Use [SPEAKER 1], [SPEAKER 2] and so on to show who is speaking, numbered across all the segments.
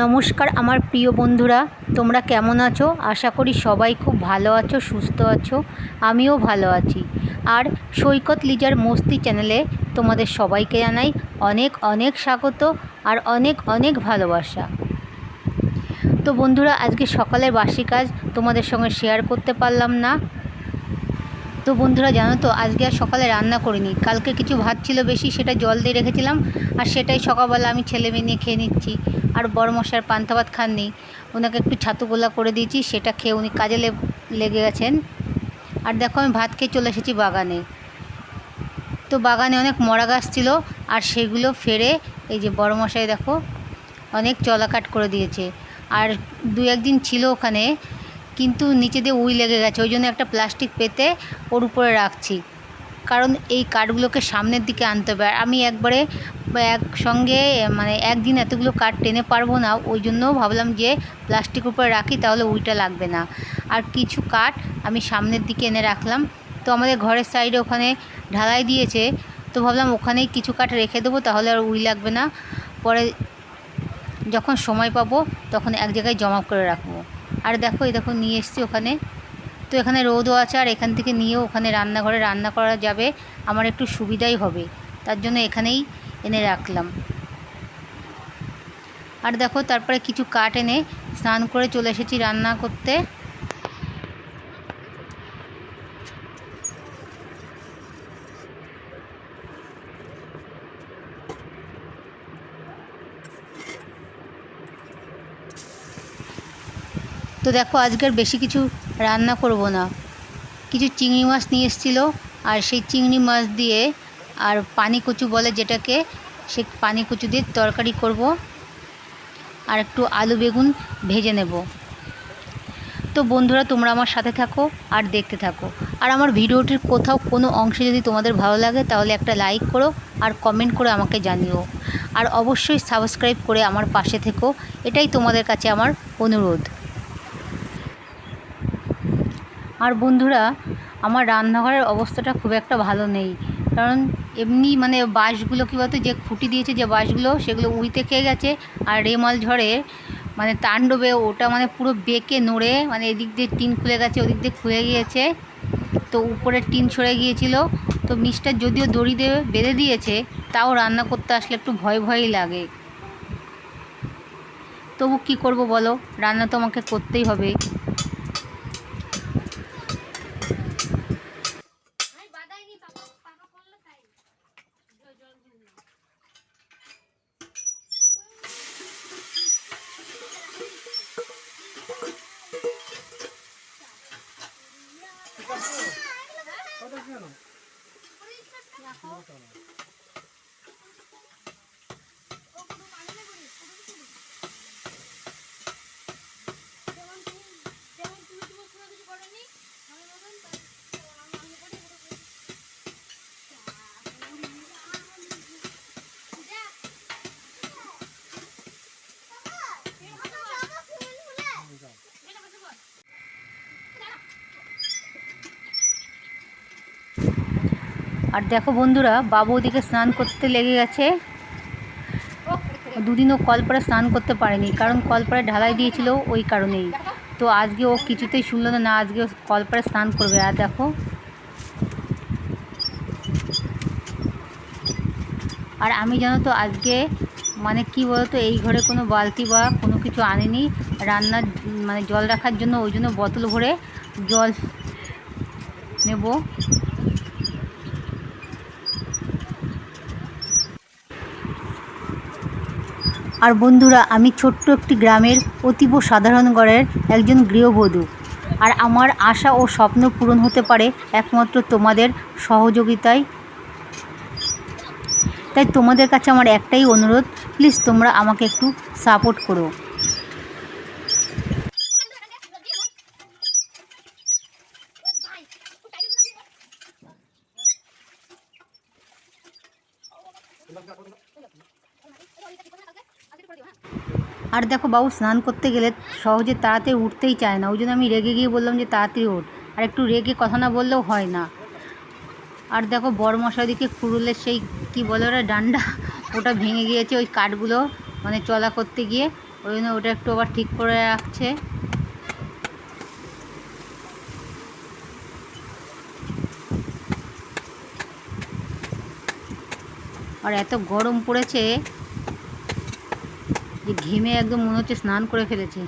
[SPEAKER 1] নমস্কার আমার প্রিয় বন্ধুরা, তোমরা কেমন আছো? আশা করি সবাই খুব ভালো আছো, সুস্থ আছো, আমিও ভালো আছি। আর সৈকত লিজার মস্তি চ্যানেলে তোমাদের সবাইকে জানাই অনেক অনেক স্বাগত আর অনেক অনেক ভালোবাসা। তো বন্ধুরা, আজকে সকালের বাসি কাজ তোমাদের সঙ্গে শেয়ার করতে পারলাম না। তো বন্ধুরা জানো তো, আজকে আর সকালে রান্না করিনি। কালকে কিছু ভাত ছিল বেশি, সেটা জল দিয়ে রেখেছিলাম, আর সেটাই সকালবেলা আমি ছেলে মেয়ে নিয়ে খেয়ে নিচ্ছি। আর বড় মশার পান্তা ভাত খাননি। ওনাকে একটু ছাতু গোলা করে দিয়েছি, সেটা খেয়ে উনি কাজে লেগে গেছেন। আর দেখো, আমি ভাত খেয়ে চলে এসেছি বাগানে। তো বাগানে অনেক মরা গাছ ছিল, আর সেগুলো ফেরে এই যে বড় মশাই দেখো, অনেক চলাকাট করে দিয়েছে। আর দু একদিন ছিল ওখানে কিন্তু নিচে দিয়ে উই লেগে গেছে, ওই জন্য একটা প্লাস্টিক পেতে ওর উপরে রাখছি। কারণ এই কাঠগুলোকে সামনের দিকে আনতে হবে। আমি একবারে একসঙ্গে মানে একদিন এতগুলো কাঠ টেনে পারব না, ওই জন্য ভাবলাম যে প্লাস্টিক উপরে রাখি, তাহলে উইটা লাগবে না। আর কিছু কাঠ আমি সামনের দিকে এনে রাখলাম। তো আমাদের ঘরের সাইডে ওখানে ঢালাই দিয়েছে, তো ভাবলাম ওখানেই কিছু কাঠ রেখে দেবো, তাহলে আর উই লাগবে না। পরে যখন সময় পাবো, তখন এক জায়গায় জমা করে রাখব। আর দেখো, এই দেখো, নিয়ে এসছি ওখানে। তো এখানে রোদও আছে, আর এখান থেকে নিয়েও ওখানে রান্নাঘরে রান্না করা যাবে। আমার একটু সুবিধাই হবে, তার জন্য এখানেই এনে রাখলাম। আর দেখো, তারপরে কিছু কাঠ এনে স্নান করে চলে এসেছি রান্না করতে। তো দেখো, আজকের বেশি কিছু রান্না করব না। কিছু চিংড়ি মাছ নিয়ে এসেছিল, আর সেই চিংড়ি মাছ দিয়ে আর পানি কচু বলে যেটাকে, সে পানি কচু দিয়ে তরকারি করব। আর একটু আলু বেগুন ভেজে নেব। তো বন্ধুরা, তোমরা আমার সাথে থাকো আর দেখতে থাকো। আর আমার ভিডিওটির কোথাও কোনো অংশে যদি তোমাদের ভালো লাগে, তাহলে একটা লাইক করো আর কমেন্ট করে আমাকে জানিও। আর অবশ্যই সাবস্ক্রাইব করে আমার পাশে থেকো। এটাই তোমাদের কাছে আমার অনুরোধ। আর বন্ধুরা, আমার রান্নাঘরের অবস্থাটা খুব একটা ভালো নেই। কারণ এমনি মানে বাঁশগুলো কী বলতো, যে খুঁটি দিয়েছে যে বাঁশগুলো, সেগুলো উইতে খেয়ে গেছে আর রেমাল ঝড়ে মানে তাণ্ডবে ওটা মানে পুরো বেঁকে নড়ে মানে এদিক দিয়ে টিন খুলে গেছে, ওদিক দিয়ে খুলে গিয়েছে। তো উপরে টিন সরে গিয়েছিল। তো মিস্টার যদিও দড়ি দিয়ে বেঁধে দিয়েছে, তাও রান্না করতে আসলে একটু ভয় ভয়ই লাগে। তবু কি করব বলো, রান্না তো আমাকে করতেই হবে। আর দেখো বন্ধুরা, বাবু ওদিকে স্নান করতে লেগে গেছে। দুদিনও কলপাড়ে স্নান করতে পারেনি, কারণ কলপাড়ে ঢালাই দিয়েছিল ওই কারণেই। তো আজকে ও কিছুতেই শুনলো না না আজকে ও কলপাড়ে স্নান করবে। আর দেখো। আর আমি জানো তো, আজকে মানে কি বলতো, এই ঘরে কোনো বালতি বা কোনো কিছু আনিনি। রান্নার মানে জল রাখার জন্য ওই জন্য বোতল ভরে জল নেব। আর বন্ধুরা, আমি ছোট্ট একটি গ্রামের অতীব সাধারণ ঘরের একজন গৃহবধূ। আর আমার আশা ও স্বপ্ন পূরণ হতে পারে একমাত্র তোমাদের সহযোগিতায়। তাই তোমাদের কাছে আমার একটাই অনুরোধ, প্লিজ তোমরা আমাকে একটু সাপোর্ট করো। আর দেখো বাবু, স্নান করতে গেলে সহজে তাড়াতাড়ি উঠতেই চায় না। ওই জন্য আমি রেগে গিয়ে বললাম যে, তাড়াতাড়ি ওঠ। আর একটু রেগে কথা না বললেও হয় না। আর দেখো বড় মশা দিকে কুড়ুলের সেই, কি বলে ওরা, ডান্ডা, ওটা ভেঙে গিয়েছে ওই কাঠগুলো মানে চলা করতে গিয়ে। ওই জন্য ওটা একটু আবার ঠিক করে রাখছে। আর এত গরম পড়েছে ঘেমে একদম মনে হচ্ছে স্নান করে ফেলেছে।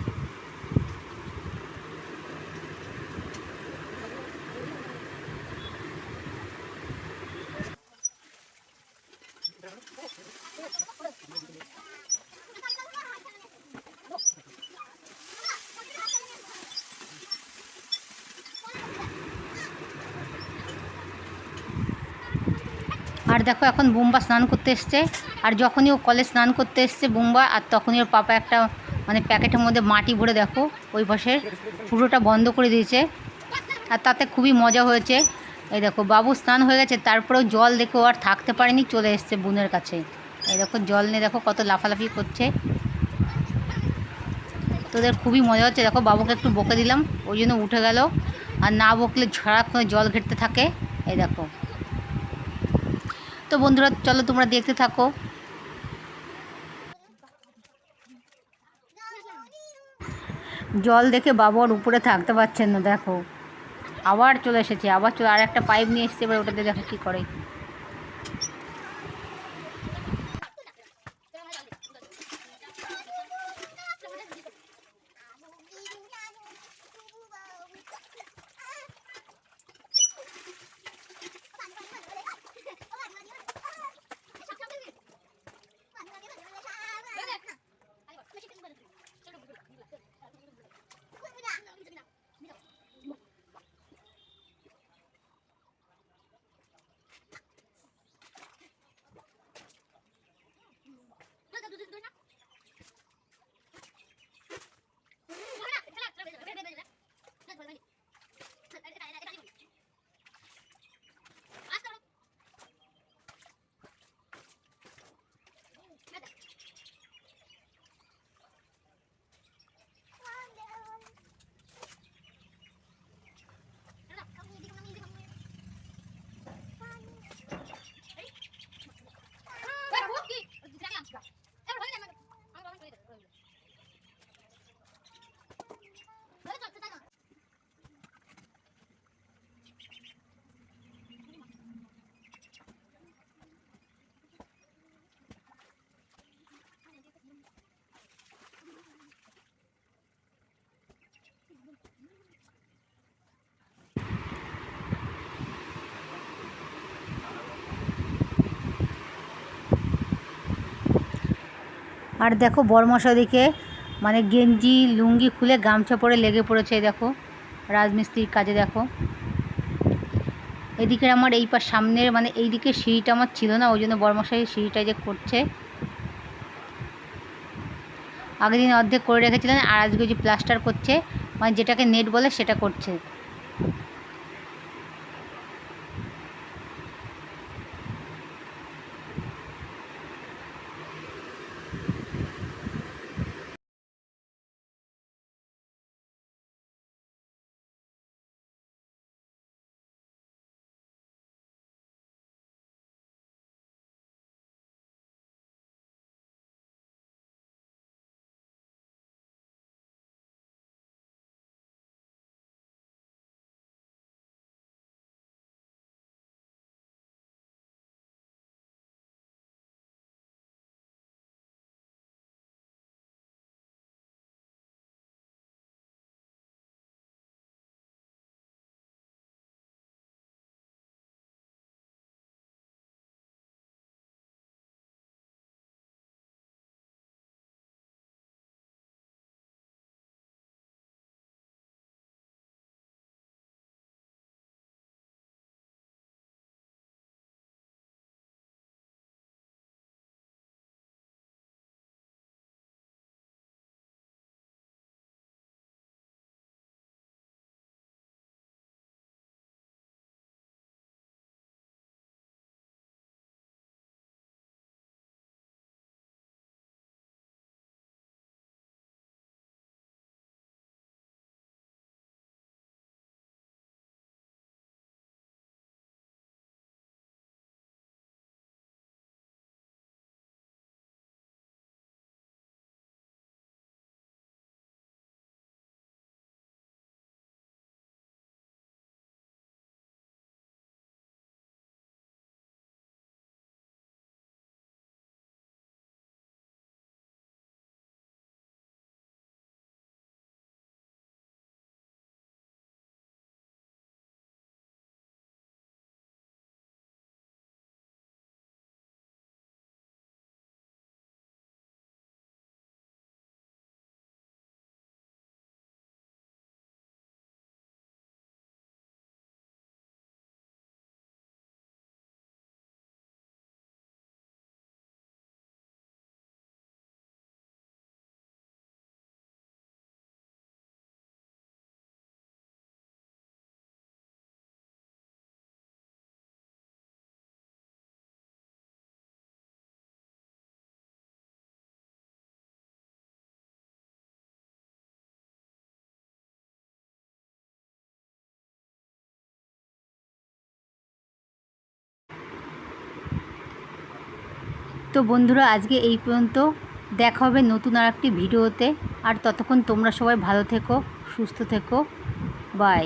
[SPEAKER 1] আর দেখো এখন বুম্বা স্নান করতে এসছে। আর যখনই ও কলে স্নান করতে এসছে বুম্বা, আর তখনই ওর পাপা একটা মানে প্যাকেটের মধ্যে মাটি ভরে দেখো, ওই পাশে পুরোটা বন্ধ করে দিয়েছে। আর তাতে খুবই মজা হয়েছে। এই দেখো, বাবু স্নান হয়ে গেছে, তারপরেও জল দেখে আর থাকতে পারেনি, চলে এসছে বোনের কাছে। এই দেখো, জল নিয়ে দেখো কত লাফালাফি করছে। তোদের খুবই মজা হচ্ছে। দেখো, বাবুকে একটু বকে দিলাম, ওই জন্য উঠে গেল। আর না বকলে সারাক্ষণ জল ঘেরতে থাকে। এই দেখো। তো বন্ধুরা, চলো তোমরা দেখতে থাকো। জল দেখে বাবর উপরে থাকতে পারছেন না, দেখো। আবার চলে এসেছে, আবার চলে আর একটা পাইপ নিয়ে এসছে, এবার ওটাতে দেখো কী করে। আর দেখো বরমশাদিকে মানে গেঞ্জি, লুঙ্গি খুলে গামছা পরে লেগে পড়েছে, দেখো। রাজমিস্ত্রির কাজে, দেখো। এদিকের আমার এই পাশ সামনের মানে এই দিকে সিঁড়িটা আমার ছিল না, ওই জন্য বরমশাই সিঁড়িটা যে করছে। আগের দিন অর্ধেক করে রেখেছিলেন, আর আজকে যে প্লাস্টার করছে মানে যেটাকে নেট বলে সেটা করছে। তো বন্ধুরা, আজকে এই পর্যন্ত। দেখা হবে নতুন আর একটি ভিডিওতে। আর ততক্ষণ তোমরা সবাই ভালো থেকো, সুস্থ থেকো। বাই